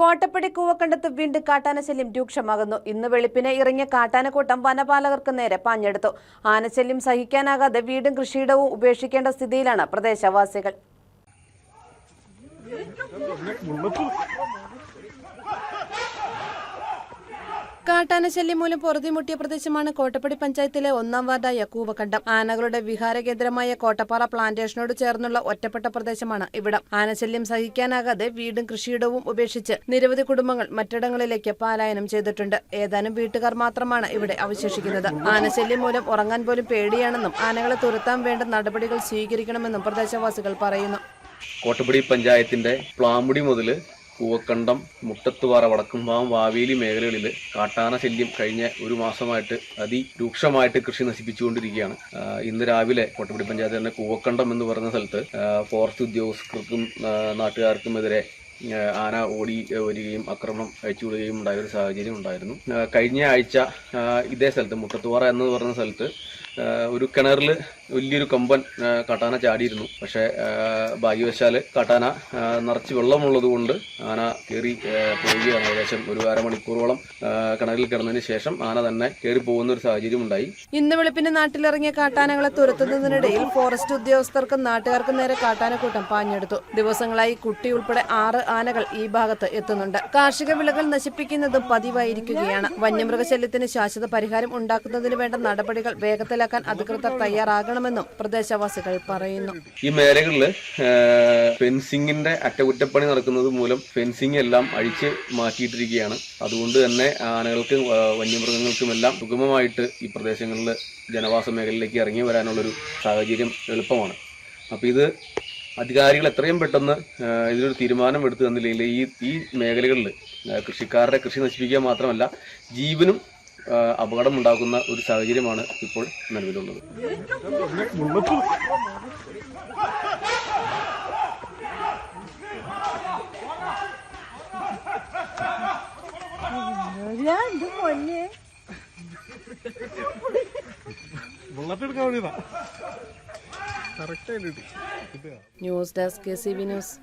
കോട്ടപ്പടി കൂവക്കണ്ടത്ത് വീണ്ടും കാട്ടാനശല്യം രൂക്ഷമാകുന്നു. ഇന്ന് വെളുപ്പിനെ ഇറങ്ങിയ കാട്ടാനക്കൂട്ടം വനപാലകർക്ക് നേരെ പാഞ്ഞെടുത്തു. ആനശല്യം സഹിക്കാനാകാതെ വീടും കൃഷിയിടവും ഉപേക്ഷിക്കേണ്ട സ്ഥിതിയിലാണ് പ്രദേശവാസികൾ. കാട്ടാനശല്യം മൂലം പൊറുതിമുട്ടിയ പ്രദേശമാണ് കോട്ടപ്പടി പഞ്ചായത്തിലെ ഒന്നാം വാർഡായ കൂവക്കണ്ടം. ആനകളുടെ വിഹാര കേന്ദ്രമായ കോട്ടപ്പാറ പ്ലാന്റേഷനോട് ചേർന്നുള്ള ഒറ്റപ്പെട്ട പ്രദേശമാണ് ഇവിടം. ആനശല്യം സഹിക്കാനാകാതെ വീടും കൃഷിയിടവും ഉപേക്ഷിച്ച് നിരവധി കുടുംബങ്ങൾ മറ്റിടങ്ങളിലേക്ക് പലായനം ചെയ്തിട്ടുണ്ട്. ഏതാനും വീട്ടുകാർ മാത്രമാണ് ഇവിടെ അവശേഷിക്കുന്നത്. ആനശല്യം മൂലം ഉറങ്ങാൻ പോലും പേടിയാണെന്നും ആനകളെ തുരത്താൻ വേണ്ട നടപടികൾ സ്വീകരിക്കണമെന്നും പ്രദേശവാസികൾ പറയുന്നു. കോട്ടപ്പടി പഞ്ചായത്തിന്റെ പ്ലാമുടി മുതൽ പൂവക്കണ്ടം മുട്ടത്തുപാറ വടക്കുംഭാവം വാവേലി മേഖലകളിൽ കാട്ടാന ശല്യം കഴിഞ്ഞ ഒരു മാസമായിട്ട് അതിരൂക്ഷമായിട്ട് കൃഷി നശിപ്പിച്ചുകൊണ്ടിരിക്കുകയാണ്. ഇന്ന് രാവിലെ കോട്ടപ്പടി പഞ്ചായത്ത് തന്നെ കൂവക്കണ്ടം എന്ന് പറയുന്ന സ്ഥലത്ത് ഫോറസ്റ്റ് ഉദ്യോഗസ്ഥർക്കും നാട്ടുകാർക്കുമെതിരെ ആന ഓടി വരികയും ആക്രമണം അയച്ചുവിടുകയും ഉണ്ടായ ഒരു സാഹചര്യം ഉണ്ടായിരുന്നു. കഴിഞ്ഞ ആഴ്ച ഇതേ സ്ഥലത്ത് മുട്ടത്തുപാറ എന്ന് പറയുന്ന സ്ഥലത്ത് ഒരു കിണറിൽ വലിയൊരു കമ്പൻ കട്ടാന ചാടിയിരുന്നു. പക്ഷേ ഭാഗ്യവശാൽ കട്ടാന നിറച്ച് വെള്ളമുള്ളത് കൊണ്ട് ആന കയറി പോവുകയാണ്. ഏകദേശം ഒരു അരമണിക്കൂറോളം കിണറിൽ കിടന്നതിന് ശേഷം ആന തന്നെ കയറി പോകുന്ന ഒരു സാഹചര്യം ഉണ്ടായി. ഇന്ന് വെളുപ്പിന് നാട്ടിലിറങ്ങിയ കാട്ടാനകളെ തുരത്തുന്നതിനിടയിൽ ഫോറസ്റ്റ് ഉദ്യോഗസ്ഥർക്കും നാട്ടുകാർക്കും നേരെ കാട്ടാനക്കൂട്ടം പാഞ്ഞെടുത്തു. ദിവസങ്ങളായി കുട്ടി ഉൾപ്പെടെ ആറ് ആനകൾ ഈ ഭാഗത്ത് എത്തുന്നുണ്ട്. കാർഷിക വിളകൾ നശിപ്പിക്കുന്നതും പതിവായിരിക്കുകയാണ്. വന്യമൃഗശല്യത്തിന് ശാശ്വത പരിഹാരം ഉണ്ടാക്കുന്നതിന് വേണ്ട നടപടികൾ വേഗത്തിലാക്കാൻ അധികൃതർ തയ്യാറാകണമെന്നും പ്രദേശവാസികൾ പറയുന്നു. ഈ മേഖലകളിൽ ഫെൻസിംഗിന്റെ അറ്റകുറ്റപ്പണി നടക്കുന്നത് മൂലം ഫെൻസിംഗ് എല്ലാം അഴിച്ച് മാറ്റിയിട്ടിരിക്കുകയാണ്. അതുകൊണ്ട് തന്നെ ആനകൾക്കും വന്യമൃഗങ്ങൾക്കും എല്ലാം സുഗമമായിട്ട് ഈ പ്രദേശങ്ങളിൽ ജനവാസ മേഖലയിലേക്ക് ഇറങ്ങി വരാനുള്ളൊരു സാഹചര്യം എളുപ്പമാണ്. അപ്പോൾ ഇത് അധികാരികൾ എത്രയും പെട്ടെന്ന് ഇതിനൊരു തീരുമാനം എടുത്തു തന്നില്ലെങ്കിൽ ഈ ഈ മേഖലകളിൽ കൃഷിക്കാരുടെ കൃഷി നശിപ്പിക്കുക മാത്രമല്ല ജീവനും അപകടമുണ്ടാക്കുന്ന ഒരു സാഹചര്യമാണ് ഇപ്പോൾ നിലവിലുള്ളത്. News desk K C B news.